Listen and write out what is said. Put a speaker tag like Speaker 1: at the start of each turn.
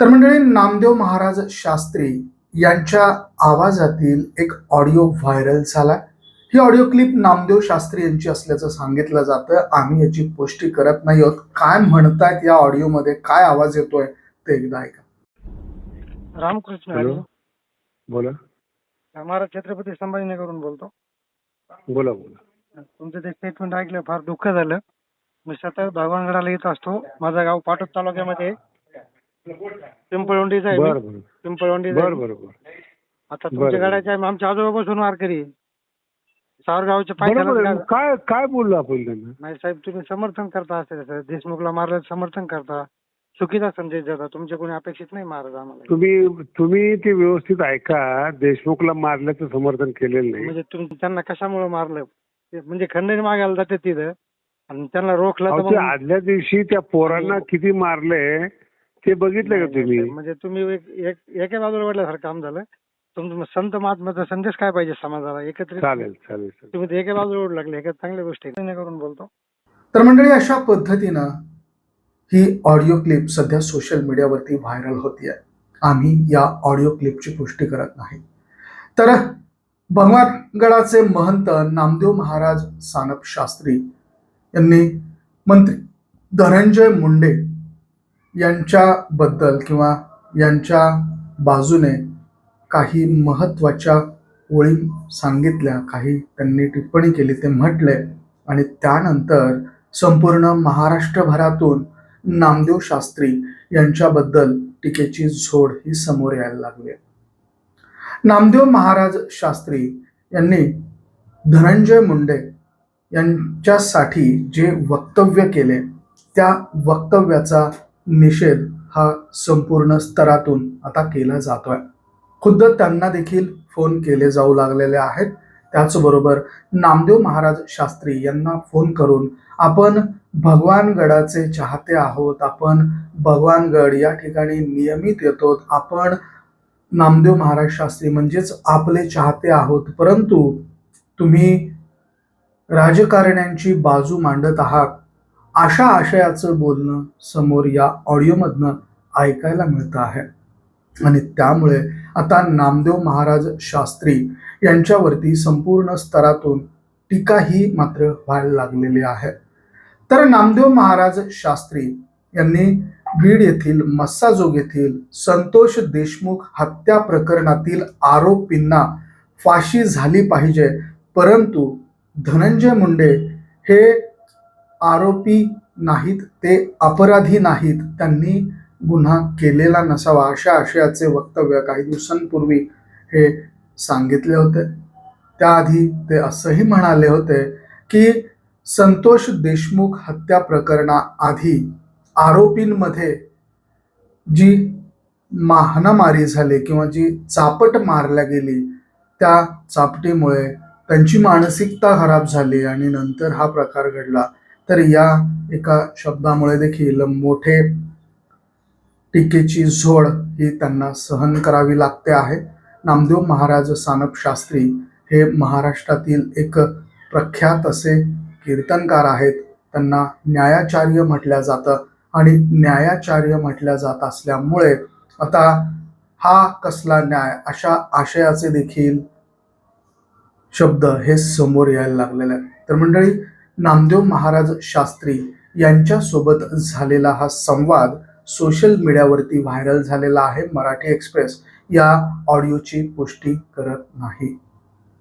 Speaker 1: तर मंडळी नामदेव महाराज शास्त्री यांच्या आवाजातील एक ऑडिओ व्हायरल झाला. ही ऑडिओ क्लिप नामदेव शास्त्री यांची असल्याचं सांगितलं जातं. आम्ही याची पुष्टी करत नाही आहोत. काय म्हणतायत या ऑडिओमध्ये? काय आवाज येतोय? ते एकदा ऐका.
Speaker 2: रामकृष्ण
Speaker 3: हॅलो. बोला.
Speaker 2: महाराज छत्रपती संभाजीनगरहून बोलतो.
Speaker 3: बोला बोला.
Speaker 2: तुमचं ते स्टेटमेंट ऐकलं फार दुःख झालं. मी सतत भगवानगडाला येत असतो. माझं गाव पाटोद तालुक्यामध्ये आहे. पिंपळवंडीचं आहे
Speaker 3: बर बर.
Speaker 2: आता तुमच्या. गडाचे आहे, आमच्या आजोबापासून वारकरी. आहे. सावरगावच्या पायथ्याला
Speaker 3: काय काय बोललो आपण त्यांना?
Speaker 2: नाही साहेब तुम्ही समर्थन करता असं कसं? देशमुखला मारलं समर्थन करता. चुकीचा संदेश देता. तुमचे कोणी अपेक्षित नाही महाराज आम्हाला.
Speaker 3: तुम्ही तुम्ही ते व्यवस्थित ऐका. देशमुखला मारल्याचं समर्थन केलेलं नाही.
Speaker 2: म्हणजे तुम्ही त्यांना कशामुळे मारलं? म्हणजे खंडणी मागायला जाते तिथं. आणि त्यांना रोखलं
Speaker 3: आदल्या दिवशी त्या पोरांना किती मारले? ते बघितलं का तुम्ही?
Speaker 2: म्हणजे तुम्ही एक एक- एका बाजूला वाढल्यासारखं काम झालं. तुमचं संत महात्माचा संदेश काय पाहिजे समाजाला? एकत्रित
Speaker 3: चालेल चालेल
Speaker 2: तुम्ही ते एका बाजूला ओढ लागले. एका चांगल्या गोष्टी. करून बोलतो.
Speaker 1: तर मंडळी अशा पद्धतीनं ही ऑडिओ क्लिप सध्या सोशल मीडियावरती व्हायरल होती आहे आम्ही या ऑडिओ क्लिपची पुष्टी करत नाही. तर भगवानगडाचे महंत नामदेव महाराज सानप शास्त्री यांनी मंत्री धनंजय मुंडे यांच्याबद्दल किंवा यांच्या बाजूने काही महत्त्वाच्या ओळी सांगितल्या काही त्यांनी टिप्पणी केली ते म्हटले. आणि त्यानंतर संपूर्ण महाराष्ट्रभरातून नामदेव शास्त्री यांच्याबद्दल टीकेची झोड ही समोर यायला लागली. नामदेव महाराज शास्त्री यांनी धनंजय मुंडे यांच्यासाठी जे वक्तव्य केले त्या वक्तव्याचा निषेध हा संपूर्ण स्तरातून आता केला जातोय. खुद्द त्यांना देखील फोन केले जाऊ लागलेले आहेत. त्याचबरोबर नामदेव महाराज शास्त्री यांना फोन करून आपण भगवानगडाचे चाहते आहोत आपण भगवानगड या ठिकाणी नियमित येतो आपण नामदेव महाराज शास्त्री म्हणजेच आपले चाहते आहोत परंतु तुम्ही राजकारण्यांची बाजू मांडत आहात. अशा आशयाचं बोलणं समोर या ऑडिओमधनं ऐकायला मिळतं आहे. आणि त्यामुळे आता नामदेव महाराज शास्त्री यांच्यावरती संपूर्ण स्तरातून टीकाही मात्र व्हायला लागलेली आहे. तर नामदेव महाराज शास्त्री यांनी बीड येथील मस्साजोग येथील संतोष देशमुख हत्या प्रकरणातील आरोपींना फाशी झाली पाहिजे परंतु धनंजय मुंडे हे आरोपी नाहीत ते अपराधी नाहीत त्यांनी गुन्हा केलेला नसावा अशा आशयाचे वक्तव्य काही दिवसांपूर्वी हे सांगितले होते. त्याआधी ते असंही म्हणाले होते की संतोष देशमुख हत्या प्रकरणाआधी आरोपींमध्ये जी माहनामारी झाली किंवा जी चापट मारल्या गेली त्या चापटीमुळे त्यांची मानसिकता खराब झाली आणि नंतर हा प्रकार घडला. तर या एका शब्दामुळे देखील मोठे टीकेची झोड ही त्यांना सहन करावी लागते आहे. नामदेव महाराज सानप शास्त्री हे महाराष्ट्रातील एक प्रख्यात असे कीर्तनकार आहेत. त्यांना न्यायाचार्य म्हटलं जातं आणि न्यायाचार्य म्हटल्या जात असल्यामुळे आता हा कसला न्याय अशा आशयाचे देखील शब्द हे समोर यायला लागलेले आहेत. तर मंडळी नामदेव महाराज शास्त्री यांच्यासोबत झालेला हा संवाद सोशल मीडियावरती व्हायरल झालेला आहे. मराठी एक्सप्रेस या ऑडिओची पुष्टी करत नाही.